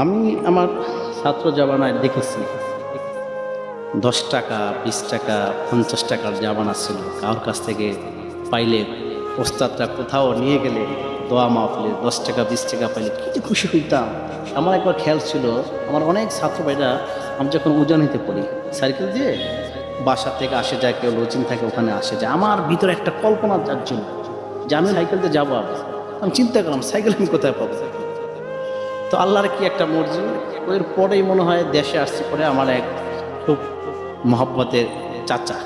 আমি আমার ছাত্র জামানায় দেখেছি। দশ টাকা, বিশ টাকা, পঞ্চাশ টাকার জামানা ছিল। কারোর কাছ থেকে পাইলে ওস্তাদরা কোথাও নিয়ে গেলে দোয়া মাফলে দশ টাকা, বিশ টাকা পাইলে কি যে খুশি হইতাম। আমার একবার খেয়াল ছিল, আমার অনেক ছাত্র ভাইরা, আমি যখন উজানিতে পড়ি, সাইকেল দিয়ে বাসা থেকে আসে যায়, কেউ লজিং থাকে, ওখানে আসে যায়। আমার ভিতরে একটা কল্পনা যার জন্য যে আমি সাইকেল দিয়ে যাব আমি চিন্তা করলাম, সাইকেল আমি কোথায় পাবো? তো আল্লাহর কি একটা মর্জি? এর পরেই মনে হয় দেশে আসছে পরে আমার এক খুব মহব্বতের চাচা।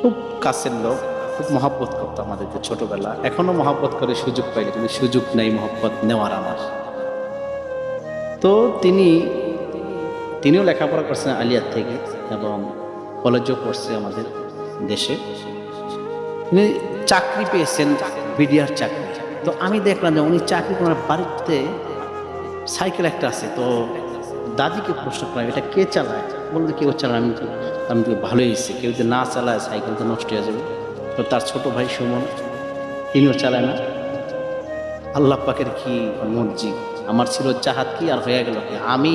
খুব কাছের লোক, খুব মহব্বত করতো আমাদেরকে ছোটবেলা। এখনও মহব্বত করে সুযোগ পাইলে, কিন্তু সুযোগ নেই, মহব্বত নেওয়ার আমার। তো তিনি, তিনিও লেখাপড়া করছেন আলিয়ার থেকে এবং কলেজও পড়ছে আমাদের দেশে। তিনি চাকরি পেয়েছেন, বিডিআর চাকরি। তো আমি দেখলাম যে উনি চাকরি করার বাড়িতে সাইকেল একটা আছে। তো দাদিকে প্রশ্ন করলাম এটা কে চালায়? বলল, কেউ চালায় আমি আমি তো ভালোই এসেছি কেউ যদি না চালায়, সাইকেল তো নষ্ট হয়ে যাবে। তো তার ছোট ভাই সুমন, তিনিও চালায় না। আল্লাহ পাকের কি মর্জি, আমার ছিল চাহাত কি আর হয়ে গেল কি? আমি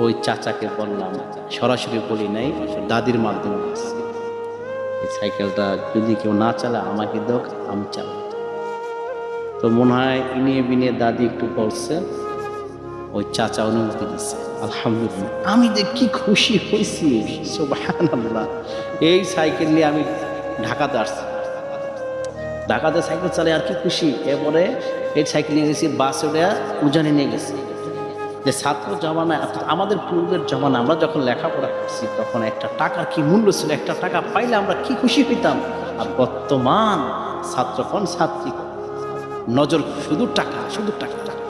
ওই চাচাকে বললাম, সরাসরি বলি নাই, দাদির মাধ্যমে সাইকেলটা যদি কেউ না চালায়, আমাকে দেখ, আমি চালাই তো মনে হয় ইনিয়ে বিনিয়ে দাদি একটু বলছে, ওই চাচা অনুমতি দিচ্ছে আলহামদুলিল্লাহ। আমি যে কি খুশি হয়েছি এই সাইকেল নিয়ে আমি ঢাকাতে আসছি। ঢাকাতে সাইকেল চালে আর কি খুশি? এরপরে এই সাইকেল নিয়ে গেছি, বাসে উঠে উজানে নিয়ে গেছি। যে ছাত্র জমানায় আমাদের পূর্বের জমানা আমরা যখন লেখাপড়া করছি, তখন একটা টাকার কি মূল্য ছিল? একটা টাকা পাইলে আমরা কি খুশি পেতাম আর বর্তমান ছাত্র কোন ছাত্রী? নজর শুধু টাকা শুধু টাকা টাকা।